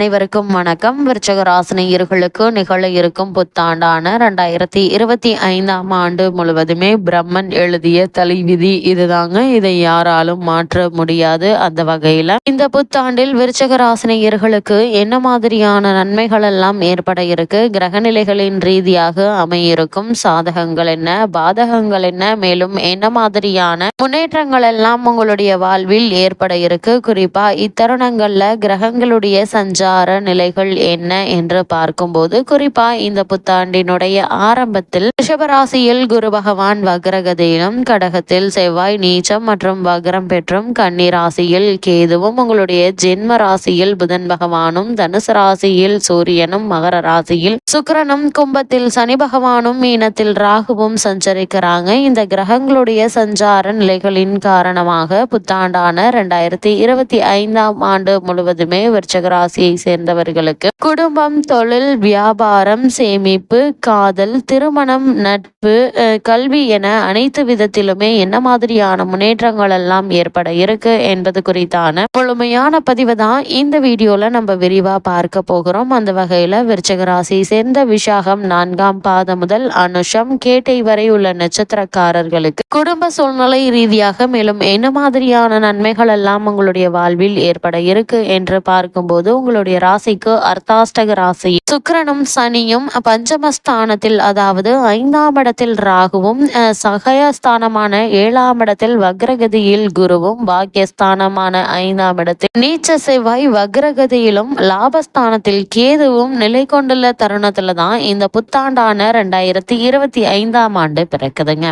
அனைவருக்கும் வணக்கம். விருச்சக ராசினியர்களுக்கு நிகழ இருக்கும் புத்தாண்டான ரெண்டாயிரத்தி இருபத்தி ஐந்தாம் ஆண்டு முழுவதுமே பிரம்மன் எழுதிய தலைவிதி இதுதாங்க. இதை யாராலும் மாற்ற முடியாது அந்த வகையில. இந்த புத்தாண்டில் விருச்சக ராசினியர்களுக்கு என்ன மாதிரியான நன்மைகள் எல்லாம் ஏற்பட இருக்கு? கிரகநிலைகளின் ரீதியாக அமையிருக்கும் சாதகங்கள் என்ன? பாதகங்கள் என்ன? மேலும் என்ன மாதிரியான முன்னேற்றங்கள் எல்லாம் உங்களுடைய வாழ்வில் ஏற்பட இருக்கு? குறிப்பா இத்தருணங்கள்ல கிரகங்களுடைய சஞ்சார நிலைகள் என்ன என்று பார்க்கும்போது குறிப்பா இந்த புத்தாண்டினுடைய ஆரம்பத்தில் ரிஷபராசியில் குரு பகவான் வக்ரகதியிலும் கடகத்தில் செவ்வாய் நீச்சம் மற்றும் வக்ரம் பெற்றும் கன்னி ராசியில் கேதுவும் உங்களுடைய ஜென்ம ராசியில் புதன் பகவானும் தனுசு ராசியில் சூரியனும் மகர ராசியில் சுக்கிரனும் கும்பத்தில் சனி பகவானும் மீனத்தில் ராகுவும் சஞ்சரிக்கிறாங்க. இந்த கிரகங்களுடைய சஞ்சார நிலைகளின் காரணமாக புத்தாண்டான ரெண்டாயிரத்தி இருபத்தி ஐந்தாம் ஆண்டு முழுவதுமே விருச்சக ராசியை சேர்ந்தவர்களுக்கு. குடும்பம் தொழில் வியாபாரம் சேமிப்பு காதல் திருமணம் நட்பு கல்வி என அனைத்து விதத்திலுமே என்ன மாதிரியான முன்னேற்றங்கள் எல்லாம் ஏற்பட இருக்கு என்பது குறித்தான முழுமையான பதிவு தான் இந்த வீடியோல நம்ம விரிவா பார்க்க போகிறோம். அந்த வகையில விருச்சக சேர்ந்த விஷாகம் நான்காம் பாதம் முதல் அனுஷம் கேட்டை வரை உள்ள நட்சத்திரக்காரர்களுக்கு. குடும்ப சூழ்நிலை ரீதியாக மேலும் என்ன மாதிரியான நன்மைகள் எல்லாம் உங்களுடைய வாழ்வில் ஏற்பட இருக்கு என்று பார்க்கும்போது உங்களுடைய உங்களுடைய ராசிக்கு அர்த்தாஷ்டக ராசி. சுக்கரனும் சனியும் பஞ்சமஸ்தானத்தில் அதாவது ஐந்தாம் இடத்தில் ராகுவும் சகயஸ்தானமான ஏழாம் இடத்தில் வக்ரகதியில் குருவும் பாக்கியஸ்தானமான ஐந்தாம் இடத்தில் நீச்ச செவ்வாய் வக்ரகதியிலும் லாபஸ்தானத்தில் கேதுவும் நிலை கொண்டுள்ள தருணத்துல தான் இந்த புத்தாண்டான ரெண்டாயிரத்தி இருபத்தி ஐந்தாம் ஆண்டு பிறக்குதுங்க.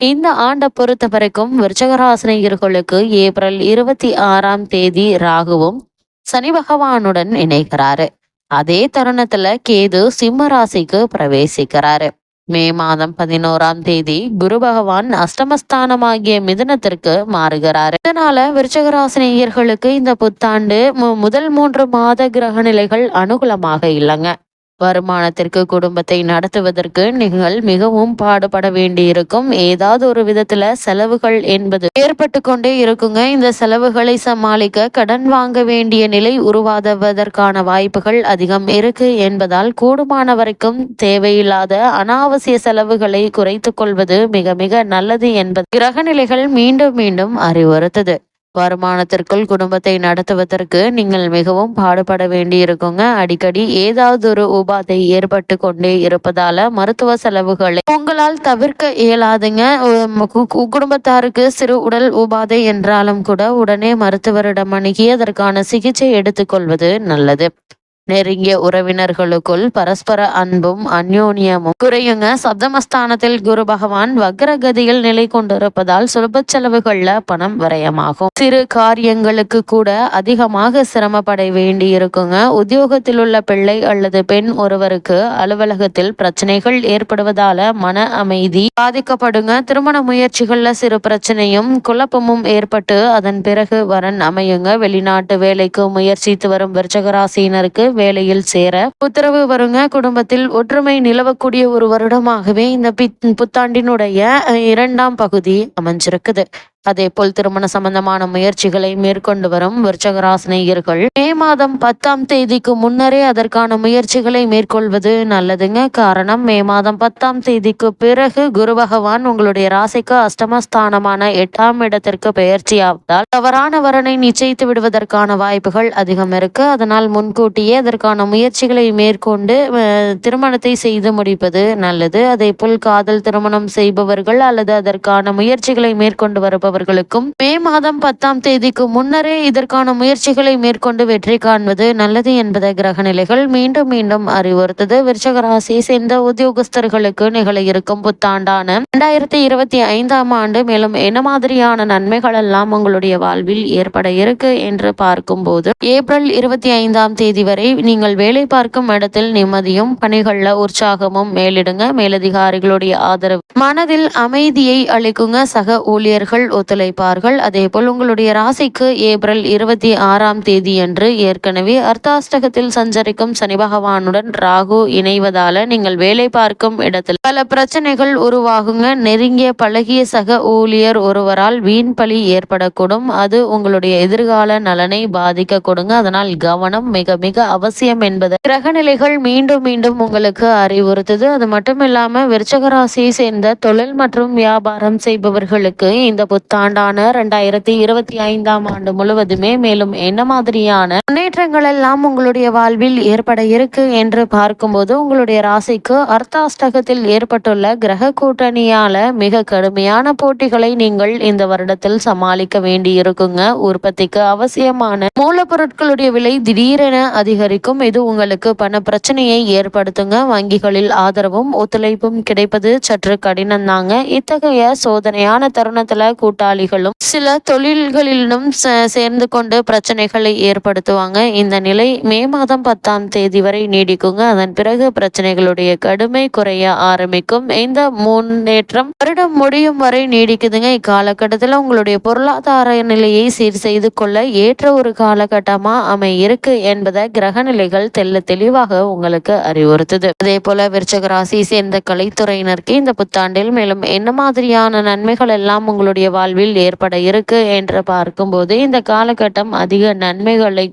இந்த ஆண்டை பொறுத்த வரைக்கும் விருச்சகராசினியர்களுக்கு ஏப்ரல் இருபத்தி ஆறாம் தேதி ராகுவும் சனி பகவானுடன் இணைகிறாரு. அதே தருணத்துல கேது சிம்ம ராசிக்கு பிரவேசிக்கிறாரு. மே மாதம் பதினோராம் தேதி குரு பகவான் அஷ்டமஸ்தானமாகிய மிதுனத்திற்கு மாறுகிறாரு. இதனால விருச்சகராசினியர்களுக்கு இந்த புத்தாண்டு முதல் மூன்று மாத கிரக நிலைகள் அனுகூலமாக இல்லைங்க. வருமானத்திற்கு குடும்பத்தை நடத்துவதற்கு நீங்கள் மிகவும் பாடுபட வேண்டியிருக்கும். ஏதாவது ஒரு விதத்துல செலவுகள் என்பது ஏற்பட்டு கொண்டே இருக்குங்க. இந்த செலவுகளை சமாளிக்க கடன் வாங்க வேண்டிய நிலை உருவாகுவதற்கான வாய்ப்புகள் அதிகம் இருக்கு என்பதால் கூடுமான வரைக்கும் தேவையில்லாத அனாவசிய செலவுகளை குறைத்துக் கொள்வது மிக மிக நல்லது என்பது கிரகநிலைகள் மீண்டும் மீண்டும் அறிவுறுத்தது. வருமானத்திற்குள் குடும்பத்தை நடத்துவதற்கு நீங்கள் மிகவும் பாடுபட வேண்டியிருக்குங்க. அடிக்கடி ஏதாவது ஒரு உபாதை ஏற்பட்டு கொண்டே இருப்பதால மருத்துவ செலவுகளை உங்களால் தவிர்க்க இயலாதுங்க. கு- குடும்பத்தாருக்கு சிறு உடல் உபாதை என்றாலும் கூட உடனே மருத்துவரிடம் அணுகி அதற்கான சிகிச்சை எடுத்துக்கொள்வது நல்லது. நெருங்கிய உறவினர்களுக்குள் பரஸ்பர அன்பும் அந்யோன்யமும் குறையுங்க. சப்தமஸ்தானத்தில் குரு பகவான் வக்ரகதியில் நிலை கொண்டிருப்பதால் சுலப செலவுகள்ல பணம் விரயமாகும். சிறு காரியங்களுக்கு கூட அதிகமாக சிரமப்பட வேண்டி இருக்குங்க உத்தியோகத்தில் உள்ள பிள்ளை அல்லது பெண் ஒருவருக்கு அலுவலகத்தில் பிரச்சனைகள் ஏற்படுவதால மன அமைதி பாதிக்கப்படுங்க. திருமண முயற்சிகள்ல சிறு பிரச்சனையும் குழப்பமும் ஏற்பட்டு அதன் பிறகு வரன் அமையுங்க. வெளிநாட்டு வேலைக்கு முயற்சித்து வரும் விருச்சகராசினருக்கு வேலையில் சேர உத்தரவு வருங்க. குடும்பத்தில் ஒற்றுமை நிலவக்கூடிய ஒரு வருடமாகவே இந்த புத்தாண்டினுடைய இரண்டாம் பகுதி அமைஞ்சிருக்குது. அதே போல் திருமண சம்பந்தமான முயற்சிகளை மேற்கொண்டு வரும் விருச்சகராசினியர்கள் மே மாதம் பத்தாம் தேதிக்கு முன்னரே அதற்கான முயற்சிகளை மேற்கொள்வது நல்லதுங்க. காரணம் மே மாதம் பத்தாம் தேதிக்கு பிறகு குரு பகவான் உங்களுடைய ராசிக்கு அஷ்டமஸ்தானமான எட்டாம் இடத்திற்கு பெயர்ச்சியாவதால் தவறான வரனை நிச்சயித்து விடுவதற்கான வாய்ப்புகள் அதிகம் இருக்கு. அதனால் முன்கூட்டியே அதற்கான முயற்சிகளை மேற்கொண்டு திருமணத்தை செய்து முடிப்பது நல்லது. அதே போல் காதல் திருமணம் செய்பவர்கள் அல்லது அதற்கான முயற்சிகளை மேற்கொண்டு வருபவர்களுக்கும் மே மாதம் பத்தாம் தேதிக்கு முன்னரே இதற்கான முயற்சிகளை மேற்கொண்டு வெற்றி காண்பது நல்லது என்பதை கிரக நிலைகள் மீண்டும் மீண்டும் அறிவுறுத்தது. விருச்சக ராசியை சேர்ந்த உத்தியோகஸ்தர்களுக்கு நிகழ இருக்கும் புத்தாண்டான இரண்டாயிரத்தி இருபத்தி ஐந்தாம் ஆண்டு மேலும் என்ன மாதிரியான நன்மைகள் எல்லாம் உங்களுடைய வாழ்வில் ஏற்பட இருக்கு என்று பார்க்கும்போது ஏப்ரல் இருபத்தி ஐந்தாம் தேதி வரை நீங்கள் வேலை பார்க்கும் இடத்தில் நிம்மதியும் பணிகள்ல உற்சாகமும் மேலிடுங்க. மேலதிகாரிகளுடைய ஆதரவு. மனதில் அமைதியை அளிக்குங்க. சக ஊழியர்கள் ஒத்துழைப்பார்கள். அதேபோல் உங்களுடைய ராசிக்கு ஏப்ரல் இருபத்தி ஆறாம் தேதி அன்று ஏற்கனவே அர்த்தாஷ்டகத்தில் சஞ்சரிக்கும் சனி பகவானுடன் ராகு இணைவதால நீங்கள் வேலை பார்க்கும் இடத்தில் பல பிரச்சனைகள் உருவாகுங்க. நெருங்கிய பழகிய சக ஊழியர் ஒருவரால் வீண் பழி ஏற்படக்கூடும். அது உங்களுடைய எதிர்கால நலனை பாதிக்க கொடுங்க. அதனால் கவனம் மிக மிக அவசியம் என்பது. கிரகநிலைகள் மீண்டும் மீண்டும் உங்களுக்கு அறிவுறுத்துது. அது மட்டும் இல்லாம விருச்சக ராசியை சேர்ந்த தொழில் மற்றும் வியாபாரம் செய்பவர்களுக்கு இந்த புத்தாண்டான ரெண்டாயிரத்தி இருபத்தி ஐந்தாம் ஆண்டு முழுவதுமே மேலும் என்ன மாதிரியான முன்னேற்றங்கள் எல்லாம் உங்களுடைய வாழ்வில் ஏற்பட இருக்கு என்று பார்க்கும்போது உங்களுடைய ராசிக்கு அர்த்தாஷ்டகத்தில் ஏற்பட்டுள்ள கிரக கூட்டணியால மிக கடுமையான போட்டிகளை நீங்கள் இந்த வருடத்தில் சமாளிக்க வேண்டி இருக்குங்க உற்பத்திக்கு அவசியமான மூலப்பொருட்களுடைய விலை திடீரென அதிகரி வரைக்கும் இது உங்களுக்கு பண பிரச்சனையை ஏற்படுத்துங்க. வங்கிகளில் ஆதரவும் ஒத்துழைப்பும் கிடைப்பது சற்று கடினம் தாங்க இத்தகைய சோதனையான தருணத்துல கூட்டாளிகளும் சில தொழில்களிலும் சேர்ந்து கொண்டு பிரச்சனைகளை ஏற்படுத்துவாங்க. இந்த நிலை மே மாதம் பத்தாம் தேதி வரை நீடிக்குங்க. அதன் பிறகு பிரச்சனைகளுடைய கடுமை குறைய ஆரம்பிக்கும். இந்த முன்னேற்றம் வருடம் முடியும் வரை நீடிக்குதுங்க. இக்காலகட்டத்தில் உங்களுடைய பொருளாதார நிலையை சீர் செய்து கொள்ள ஏற்ற ஒரு காலகட்டமா அமை இருக்கு என்பதை கிரக நிலைகள் தெல்ல தெளிவாக உங்களுக்கு அறிவுறுத்துது. அதே போல விருச்சக ராசி சேர்ந்த கலைத்துறையினருக்கு இந்த புத்தாண்டில் மேலும் என்ன மாதிரியான நன்மைகள் எல்லாம் உங்களுடைய வாழ்வில் ஏற்பட இருக்கு என்று பார்க்கும்போது இந்த காலகட்டம் அதிக நன்மைகளை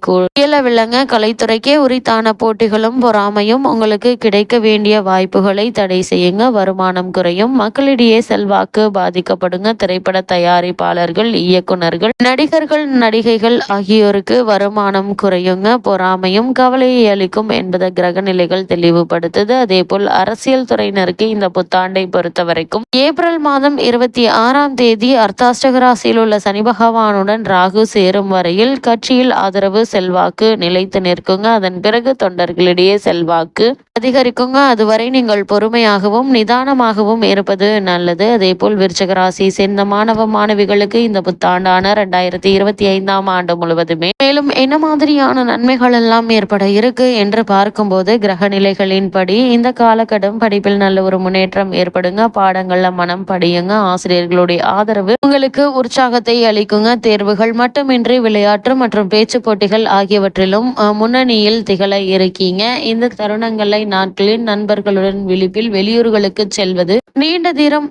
இயலவில்லைங்க கலைத்துறைக்கே உரித்தான போட்டிகளும் பொறாமையும் உங்களுக்கு கிடைக்க வேண்டிய வாய்ப்புகளை தடை செய்யுங்க. வருமானம் குறையும். மக்களிடையே செல்வாக்கு பாதிக்கப்படுங்க. திரைப்பட தயாரிப்பாளர்கள் இயக்குனர்கள் நடிகர்கள் நடிகைகள் ஆகியோருக்கு வருமானம் குறையுங்க. பொறாமையும் கவலையை அளிக்கும் என்பதை கிரக நிலைகள் தெளிவுபடுத்துது. அதே போல் அரசியல் துறையினருக்கு இந்த புத்தாண்டை பொறுத்த வரைக்கும் ஏப்ரல் மாதம் இருபத்தி ஆறாம் தேதி அர்த்தாஷ்டகராசியில் உள்ள சனி பகவானுடன் ராகு சேரும் வரையில் கட்சியில் ஆதரவு செல்வாக்கு நிலைத்து நிற்குங்க. அதன் பிறகு தொண்டர்களிடையே செல்வாக்கு. அதிகரிக்குங்க. அதுவரை நீங்கள் பொறுமையாகவும் நிதானமாகவும் இருப்பது நல்லது. அதே போல் விருச்சகராசி சேர்ந்த மாணவ மாணவிகளுக்கு இந்த புத்தாண்டான ரெண்டாயிரத்தி இருபத்தி ஐந்தாம் ஆண்டு முழுவதுமே மேலும் என்ன மாதிரியான நன்மைகள் எல்லாம் ஏற்பட இருக்கு என்று பார்க்கும்போது கிரக நிலைகளின்படி இந்த காலகட்டம் படிப்பில் நல்ல ஒரு முன்னேற்றம் ஏற்படுங்க. பாடங்கள்ல மனம் படியுங்க. ஆசிரியர்களுடைய ஆதரவு உங்களுக்கு உற்சாகத்தை அளிக்குங்க. தேர்வுகள் மட்டுமின்றி விளையாட்டு மற்றும் பேச்சு போட்டிகள் ஆகியவற்றிலும் முன்னணியில் திகழ இருக்கீங்க. இந்த தருணங்களை நாட்களில் நண்பர்களுடன் விழிப்பில் வெளியூர்களுக்கு செல்வது நீண்ட தூரம்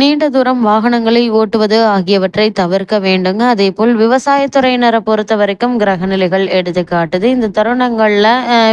நீண்ட தூரம் வாகனங்களை ஓட்டுவது ஆகியவற்றை தவிர்க்க வேண்டுங்க. அதே போல் விவசாயத்துறையினரை பொறுத்த வரைக்கும் கிரகநிலைகள் எடுத்து காட்டுது. இந்த தருணங்கள்ல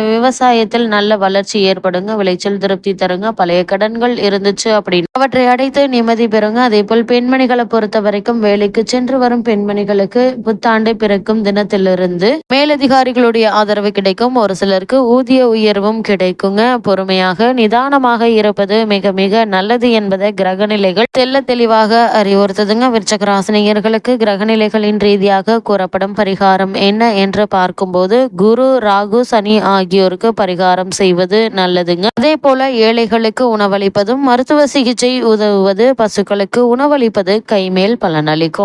விவசாயத்தில் நல்ல வளர்ச்சி ஏற்படுங்க விளைச்சல் திருப்தி தருங்க பழைய கடன்கள் இருந்துச்சு அப்படின்னு அவற்றை அடைத்து நிம்மதி பெறுங்க. அதே போல் பெண்மணிகளை பொறுத்த வரைக்கும் வேலைக்கு சென்று வரும் பெண்மணிகளுக்கு புத்தாண்டு பிறக்கும் தினத்திலிருந்து மேலதிகாரிகளுடைய ஆதரவு கிடைக்கும். ஒரு சிலருக்கு ஊதிய உயர்வும் கிடைக்குங்க. பொறுமையாக நிதானமாக இருப்பது மிக மிக நல்லது என்பதை கிரகநிலைகள் தெல்ல தெளிவாக அறிவுறுத்துதுங்க. விருச்சகராசினியர்களுக்கு கிரகநிலைகளின் ரீதியாக கூறப்படும் பரிகாரம் என்ன என்று பார்க்கும்போது குரு ராகு சனி ஆகியோருக்கு பரிகாரம் செய்வது நல்லதுங்க. அதே போல ஏழைகளுக்கு உணவளிப்பதும் மருத்துவ சிகிச்சை உதவுவது பசுக்களுக்கு உணவளிப்பது கைமேல் பலனளிக்கும்.